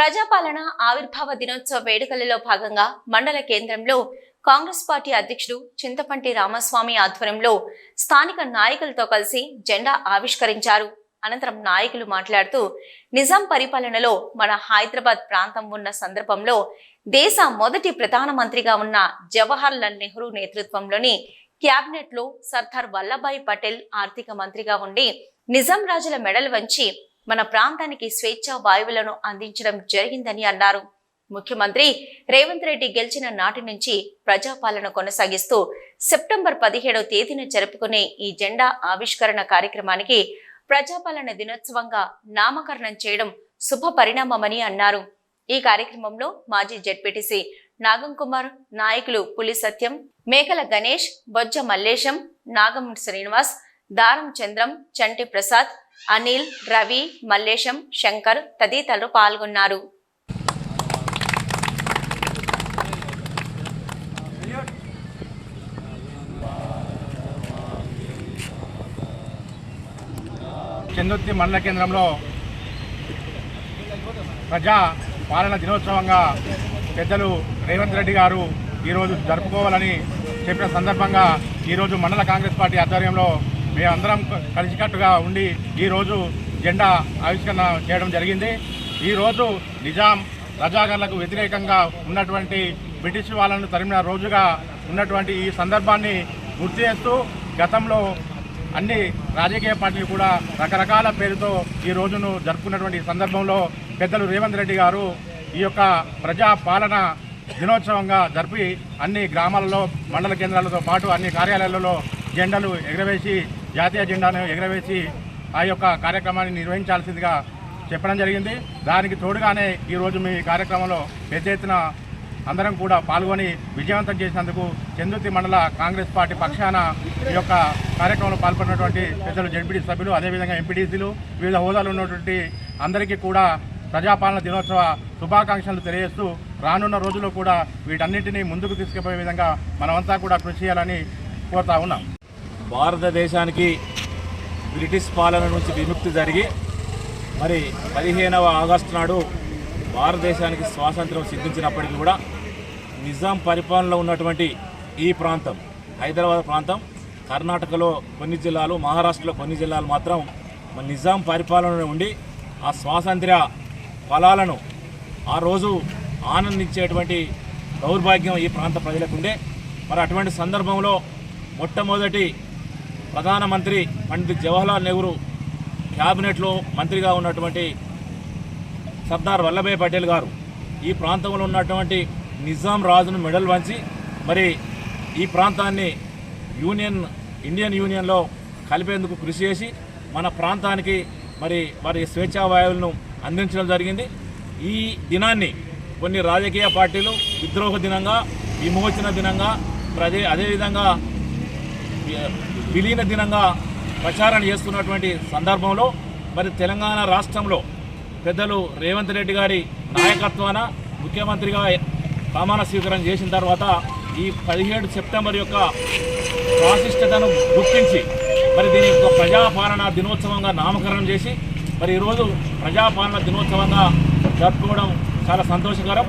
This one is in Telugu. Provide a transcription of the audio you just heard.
ప్రజాపాలన ఆవిర్భావ దినోత్సవ వేడుకలలో భాగంగా మండల కేంద్రంలో కాంగ్రెస్ పార్టీ అధ్యక్షుడు చింతపంటి రామస్వామి ఆధ్వర్యంలో స్థానిక నాయకులతో కలిసి జెండా ఆవిష్కరించారు. అనంతరం నాయకులు మాట్లాడుతూ నిజాం పరిపాలనలో మన హైదరాబాద్ ప్రాంతం ఉన్న సందర్భంలో దేశ మొదటి ప్రధానమంత్రిగా ఉన్న జవహర్ లాల్ నెహ్రూ నేతృత్వంలోని క్యాబినెట్లో సర్దార్ వల్లభాయ్ పటేల్ ఆర్థిక మంత్రిగా ఉండి నిజాం రాజుల మెడలు వంచి మన ప్రాంతానికి స్వేచ్ఛా వాయువులను అందించడం జరిగిందని అన్నారు. ముఖ్యమంత్రి రేవంత్ రెడ్డి గెలిచిన నాటి నుంచి ప్రజాపాలన కొనసాగిస్తూ సెప్టెంబర్ పదిహేడవ తేదీన జరుపుకునే ఈ జెండా ఆవిష్కరణ కార్యక్రమానికి ప్రజాపాలన దినోత్సవంగా నామకరణం చేయడం శుభ పరిణామమని అన్నారు. ఈ కార్యక్రమంలో మాజీ జెడ్పీటీసీ నాగం కుమార్ నాయకులు పులి సత్యం మేకల గణేష్ బొజ్జ మల్లేశం నాగం శ్రీనివాస్ దారం చంద్రం చంటి ప్రసాద్ అనిల్ రవి మల్లేశం శంకర్ తదితరులు పాల్గొన్నారు. చెందుర్తి మండల కేంద్రంలో ప్రజా పాలన దినోత్సవంగా పెద్దలు రేవంత్ రెడ్డి గారు ఈరోజు జరుపుకోవాలని చెప్పిన సందర్భంగా ఈరోజు మండల కాంగ్రెస్ పార్టీ ఆధ్వర్యంలో మేమందరం కలిసికట్టుగా ఉండి ఈరోజు జెండా ఆవిష్కరణ చేయడం జరిగింది. ఈరోజు నిజాం రజాగర్లకు వ్యతిరేకంగా ఉన్నటువంటి బ్రిటిష్ వాళ్ళను తరిమిన రోజుగా ఉన్నటువంటి ఈ సందర్భాన్ని గుర్తు చేస్తూ గతంలో అన్ని రాజకీయ పార్టీలు కూడా రకరకాల పేరుతో ఈ రోజును జరుపుకున్నటువంటి సందర్భంలో పెద్దలు రేవంత్ రెడ్డి గారు ఈ యొక్క ప్రజా పాలన దినోత్సవంగా జరిపి అన్ని గ్రామాలలో మండల కేంద్రాలతో పాటు అన్ని కార్యాలయాలలో జెండాలు ఎగరవేసి జాతీయ జెండాను ఎగరవేసి ఆ యొక్క కార్యక్రమాన్ని నిర్వహించాల్సిందిగా చెప్పడం జరిగింది. దానికి తోడుగానే ఈరోజు మీ కార్యక్రమంలో పెద్ద ఎత్తున అందరం కూడా పాల్గొని విజయవంతం చేసినందుకు చందుర్తి మండల కాంగ్రెస్ పార్టీ పక్షాన ఈ యొక్క కార్యక్రమంలో పాల్పడినటువంటి పెద్దలు జడ్పీటీ సభ్యులు అదేవిధంగా ఎంపీటీసీలు వివిధ హోదాలు ఉన్నటువంటి అందరికీ కూడా ప్రజాపాలన దినోత్సవ శుభాకాంక్షలు తెలియజేస్తూ రానున్న రోజుల్లో కూడా వీటన్నింటినీ ముందుకు తీసుకుపోయే విధంగా మనమంతా కూడా కృషి చేయాలని కోరుతా ఉన్నాం. భారతదేశానికి బ్రిటిష్ పాలన నుంచి విముక్తి జరిగి మరి పదిహేనవ ఆగస్టు నాడు భారతదేశానికి స్వాతంత్రం సిద్ధించినప్పటికీ కూడా నిజాం పరిపాలనలో ఉన్నటువంటి ఈ ప్రాంతం హైదరాబాద్ ప్రాంతం కర్ణాటకలో కొన్ని జిల్లాలు మహారాష్ట్రలో కొన్ని జిల్లాలు మాత్రం మన నిజాం పరిపాలనలో ఉండి ఆ స్వాతంత్ర్య ఫలాలను ఆ రోజు ఆనందించేటువంటి దౌర్భాగ్యం ఈ ప్రాంత ప్రజలకు ఉండే. మరి అటువంటి సందర్భంలో మొట్టమొదటి ప్రధానమంత్రి పండిత్ జవహర్లాల్ నెహ్రూ క్యాబినెట్లో మంత్రిగా ఉన్నటువంటి సర్దార్ వల్లభాయ్ పటేల్ గారు. ఈ ప్రాంతంలో ఉన్నటువంటి నిజాం రాజును మెడల్ వంచి మరి ఈ ప్రాంతాన్ని యూనియన్ ఇండియన్ యూనియన్లో కలిపేందుకు కృషి చేసి మన ప్రాంతానికి మరి వారి స్వేచ్ఛా వాయువులను అందించడం జరిగింది. ఈ దినాన్ని కొన్ని రాజకీయ పార్టీలు విద్రోహ దినంగా విమోచన దినంగా ప్రజ అదేవిధంగా విలీన దినంగా ప్రచారం చేస్తున్నటువంటి సందర్భంలో మరి తెలంగాణ రాష్ట్రంలో పెద్దలు రేవంత్ రెడ్డి గారి నాయకత్వాన ముఖ్యమంత్రిగా ప్రమాణ స్వీకారం చేసిన తర్వాత ఈ పదిహేడు సెప్టెంబర్ యొక్క ప్రాశిష్టతను గుర్తించి మరి దీని యొక్క ప్రజాపాలన దినోత్సవంగా నామకరణం చేసి మరి ఈరోజు ప్రజాపాలన దినోత్సవంగా జరుపుకోవడం చాలా సంతోషకరం.